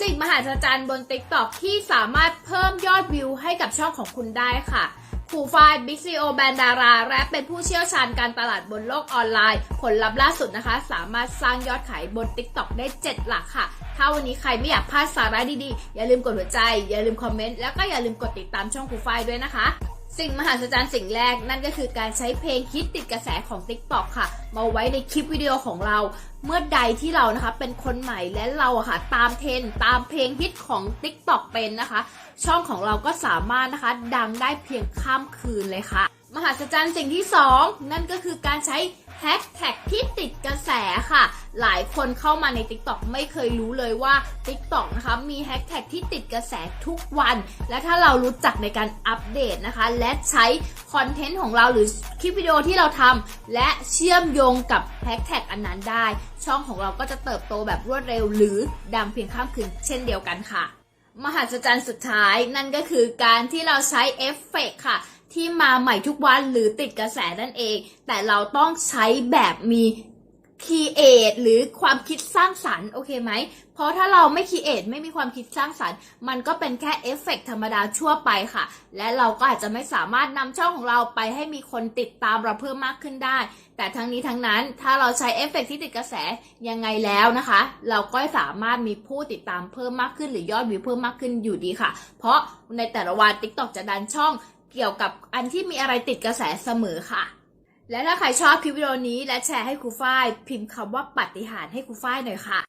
สิ่งมหัศจรรย์บน TikTok ที่สามารถเพิ่มยอดวิวให้กับช่องของคุณได้ค่ะครูฝ้ายบิ๊กซีโอแบรนด์ดาราและเป็นผู้เชี่ยวชาญการตลาดบนโลกออนไลน์ ผลลัพธ์ล่าสุดนะคะ สามารถสร้างยอดขายบน TikTok ได้ 7 หลักค่ะ ถ้าวันนี้ใครไม่อยากพลาดสาระดีๆ อย่าลืมกดหัวใจ อย่าลืมคอมเมนต์ แล้วก็อย่าลืมกดติดตามช่องครูฝ้ายด้วยนะคะ สิ่งมหัศจรรย์สิ่งแรกนั่นก็คือการใช้เพลงฮิตติดกระแสของ TikTok ค่ะ มาไว้ในคลิปวิดีโอของเรา เมื่อใดที่เรานะคะเป็นคนใหม่และเราอะค่ะตามเทรนตามเพลงฮิตของ TikTok เป็นนะคะ ช่องของเราก็สามารถนะคะ ดังได้เพียงข้ามคืนเลยค่ะ มหัศจรรย์สิ่งที่ 2 นั่นก็คือการใช้แฮชแท็กที่ติดกระแสค่ะ หลายคนเข้ามาใน TikTok ไม่เคยรู้เลยว่า TikTok นะคะมีแฮชแท็กที่ติดกระแสทุกวัน และถ้าเรารู้จักในการอัปเดตนะคะ และใช้คอนเทนต์ของเราหรือคลิปวิดีโอที่เราทำและเชื่อมโยงกับแฮชแท็กอันนั้นได้ ช่องของเราก็จะเติบโตแบบรวดเร็วหรือดังเพียงข้ามคืนเช่นเดียวกันค่ะ มหัศจรรย์สุดท้ายนั่นก็คือการที่เราใช้เอฟเฟกต์ค่ะ ที่มาใหม่ทุกวันหรือติดกระแสนั่นเอง แต่เราต้องใช้แบบมี คีเอทหรือความคิดสร้างสรรค์โอเคไหม เพราะถ้าเราไม่คีเอทไม่มีความคิดสร้างสรรค์ มันก็เป็นแค่เอฟเฟกต์ธรรมดาชั่วไปค่ะ และเราก็อาจจะไม่สามารถนำช่องของเราไปให้มีคนติดตามเราเพิ่มมากขึ้นได้ แต่ทั้งนี้ทั้งนั้นถ้าเราใช้เอฟเฟกต์ที่ติดกระแสยังไงแล้วนะคะ เราก็สามารถมีผู้ติดตามเพิ่มมากขึ้น หรือยอดวิวเพิ่มมากขึ้นอยู่ดีค่ะ เพราะในแต่ละวัน TikTok จะดันช่องเกี่ยวกับอันที่มีอะไรติดกระแสเสมอค่ะ และถ้าใครชอบคลิปวิดีโอนี้และแชร์ให้ครูฝ้าย พิมพ์คำว่าปฏิหารให้ครูฝ้ายหน่อยค่ะ